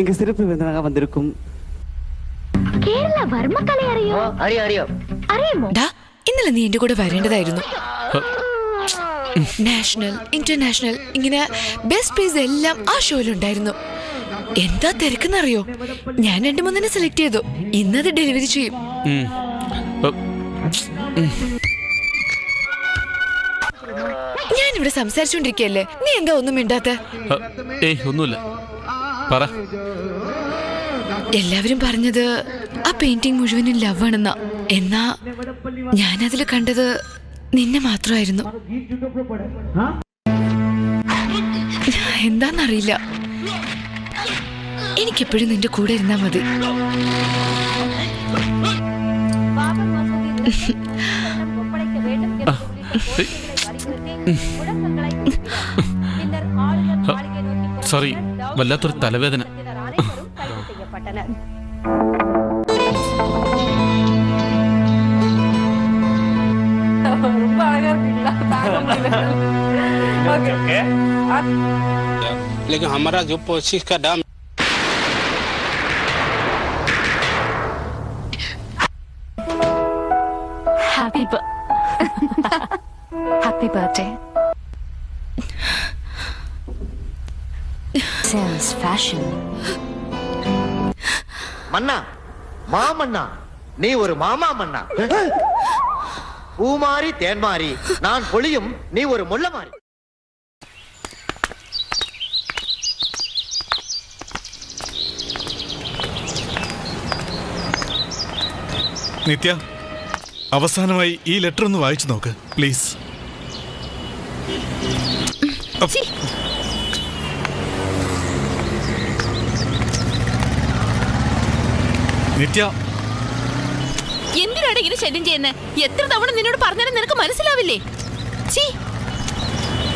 இங்கு சிறப்பு விருந்தினராக வந்திருக்கும் കേരള വർമ്മക്കല അറിയോ അറിയാം അറിയാം അറിയുമോ ഡാ ഇന്നലെ നീ എന്റെ കൂടെ വരേണ്ടതായിരുന്നു നാഷണൽ ഇന്റർനാഷണൽ ഇങ്ങനെ ബെസ്റ്റ് പ്രൈസ് എല്ലാം ആ ഷോയിലുണ്ടായിരുന്നു എന്താ തിരക്കെന്നറിയോ ഞാൻ രണ്ടു മൂന്നിനെ സെലക്ട് ചെയ്തു ഇന്നത് ഡെലിവറി ചെയ്യും ഉം. ഓ, ഞാൻ ഇവിടെ സംസാരിച്ചോണ്ടിരിക്കല്ലേ നീ എന്താ ഒന്നും മിണ്ടാത്ത അ, ഏയ് ഒന്നുമില്ല പറ. എല്ലാവരും പറഞ്ഞത് ആ പെയിന്റിംഗ് മുഴുവനും ലവ് ആണെന്നാ. എന്നാ ഞാനതിൽ കണ്ടത് നിന്നെ മാത്രമായിരുന്നു. എന്താന്നറിയില്ല. എനിക്കെപ്പോഴും നിന്റെ കൂടെ ഇരുന്നാ മതി. സോറി വല്ലാത്തൊരു തലവേദന लेकिन हमारा जो कोशिश का दाम happy happy birthday cells fashion மன்னா மாமன்னா நீ ஒரு மாமா மன்னா பூமாரி தேன்மாரி நான் பொழியும் நீ ஒரு முள்ளமாரி നിത്യ അവസാനമായി ഈ ലെറ്റർ ഒന്ന് വായിച്ചു നോക്ക് പ്ലീസ് നിത്യ. എന്തിനാണ് ഇങ്ങനെ ശല്യം ചെയ്യുന്നത് എത്ര തവണ നിന്നോട് പറഞ്ഞാലും നിനക്ക് മനസ്സിലാവില്ലേ?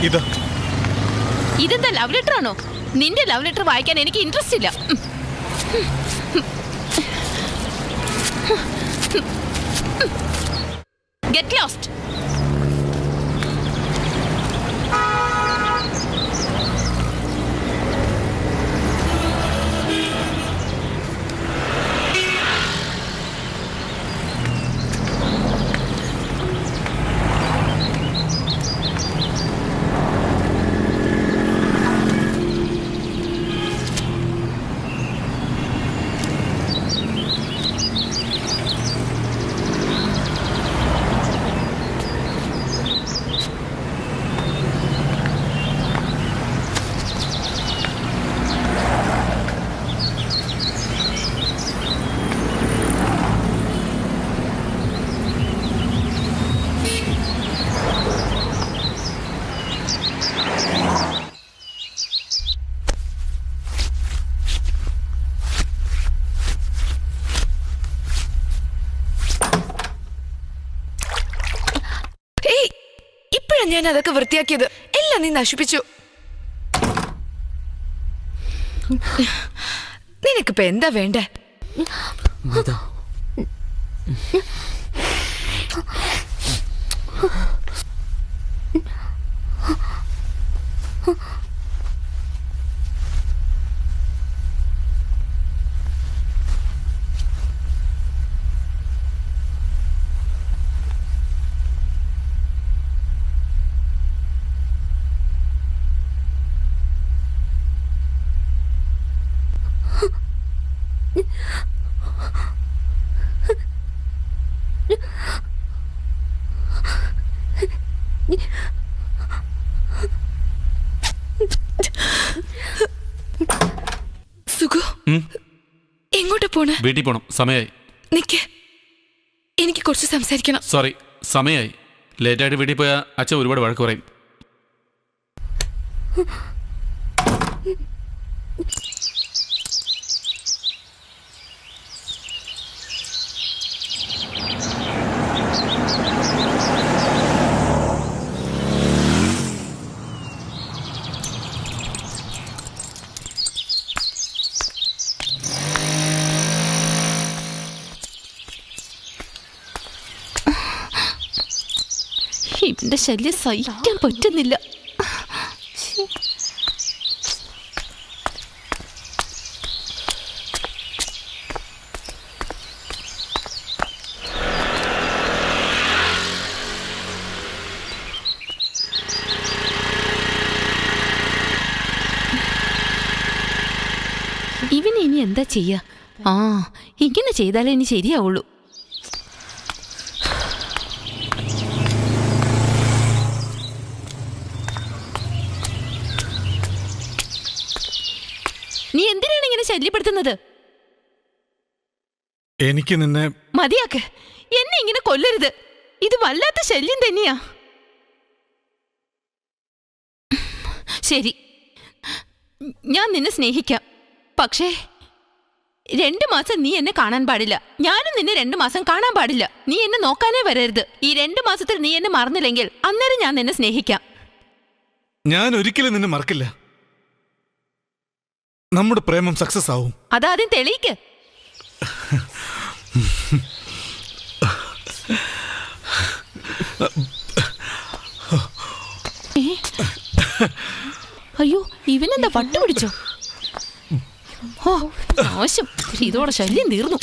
ഇതാ. ഇതെന്താ ലവ് ലെറ്റർ ആണോ? നിന്റെ ലവ് ലെറ്റർ വായിക്കാൻ എനിക്ക് ഇൻട്രസ്റ്റ് ഇല്ല. ഗെറ്റ് ലോസ്റ്റ് ഏയ് ഇപ്പോഴാണ് ഞാൻ അതൊക്കെ വൃത്തിയാക്കിയത്? എല്ലാം നീ നശിപ്പിച്ചു. നിനക്കിപ്പോ എന്താ വേണ്ടേ? സുഖു? എങ്ങോട്ട് പോണ? വീട്ടിൽ പോണം. സമയായി. നിക്ക്. എനിക്ക് കുറച്ച് സംസാരിക്കണം. സോറി സമയായി. ലേറ്റായിട്ട് വീട്ടിൽ പോയാൽ അച്ഛൻ ഒരുപാട് വഴക്ക് പറയും. ഇവന്റെ ശല്യം സഹിക്കാൻ പറ്റുന്നില്ല ഇവനെ ഇനി എന്താ ചെയ്യ ആ ഇങ്ങനെ ചെയ്താലേ ഇനി ശരിയാവുള്ളൂ ശല്യപ്പെടുത്തുന്നത്. എനിക്ക് നിന്നെ മതിയാക്ക്. എന്നെ ഇങ്ങനെ കൊല്ലരുത്. ഇത് വല്ലാത്ത ശല്യം തന്നെയാ. ശരി. ഞാൻ നിന്നെ സ്നേഹിക്കാം. പക്ഷേ രണ്ടു മാസം നീ എന്നെ കാണാൻ പാടില്ല. ഞാനും നിന്നെ രണ്ടു മാസം കാണാൻ പാടില്ല. നീ എന്നെ നോക്കാനേ വരരുത്. ഈ രണ്ടു മാസത്തിൽ നീ എന്നെ മറന്നില്ലെങ്കിൽ അന്നേരം ഞാൻ നിന്നെ സ്നേഹിക്കാം. ഞാൻ ഒരിക്കലും നിന്നെ മറക്കില്ല. നമ്മുടെ പ്രേമം സക്സസ് ആവും. അതാദ്യം തെളിയിക്ക്? അയ്യോ ഇവനെന്താ പട്ടു പിടിച്ചോ? ഓ മോശം. ഇതോടെ ശല്യം തീർന്നു.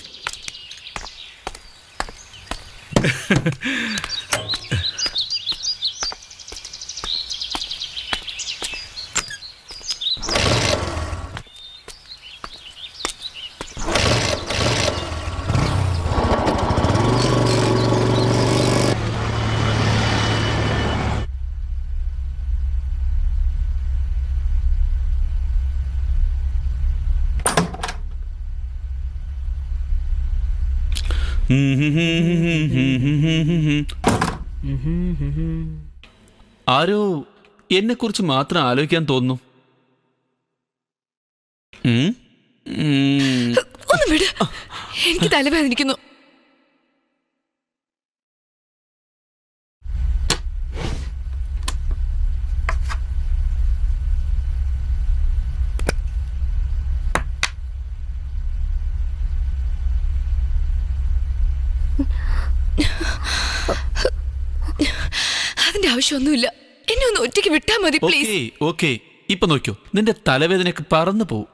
ആരോ എന്നെ കുറിച്ച് മാത്രം ആലോചിക്കാൻ തോന്നുന്നു. എനിക്ക് തലവേദനിക്കുന്നു. അതിന്റെ ആവശ്യമൊന്നുമില്ല. എന്നെ ഒന്ന് ഒറ്റയ്ക്ക് വിട്ടാ മതി പ്ലീസ്. ഓക്കേ. ഇപ്പൊ നോക്കിയോ നിന്റെ തലവേദനയൊക്കെ പറന്നു പോവും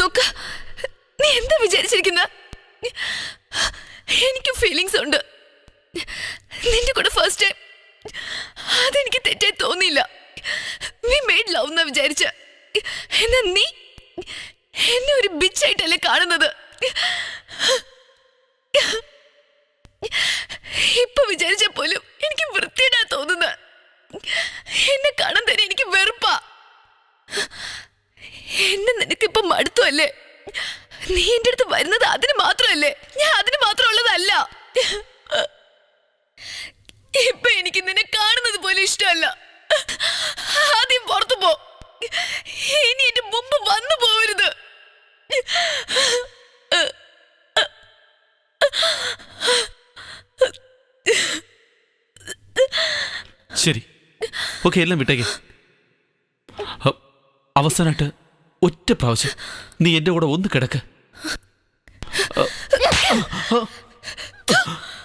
നോക്ക്. നീ എന്താ വിചാരിച്ചിരിക്കുന്ന? എനിക്ക് ഫീലിങ്സ് ഉണ്ട്. നിന്റെ കൂടെ ഫസ്റ്റ് ടൈം അതെനിക്ക് തെറ്റായി തോന്നിയില്ല. വി മെയ്ഡ് ലവ് എന്നാ വിചാരിച്ച. എന്നാ നീ എന്നെ ഒരു ബിച്ചായിട്ടല്ലേ കാണുന്നത്? ഇപ്പൊ വിചാരിച്ച പോലും എനിക്ക് വൃത്തിയിടാ തോന്നുന്നത് എന്നെ കാണാൻ തന്നെ എനിക്ക് വെറുപ്പാ എന്നെ നിനക്കിപ്പം മടുത്തല്ലേ നീ എന്റെ അടുത്ത് വരുന്നത് അതിന് മാത്രമല്ലേ? ഞാൻ അതിന് മാത്രമുള്ളതല്ല. ഇപ്പൊ എനിക്ക് നിന്നെ കാണുന്നത് പോലെ ഇഷ്ടമല്ല. ആദ്യം പുറത്തു പോ. ഇനി എന്റെ മുമ്പ് വന്നു പോവരുത്. ശരി. ഓക്കെ എല്ലാം വിട്ടേക്കേ. അവസാനമായിട്ട് ഒറ്റ പ്രാവശ്യം നീ എന്റെ കൂടെ ഒന്ന് കിടക്ക്.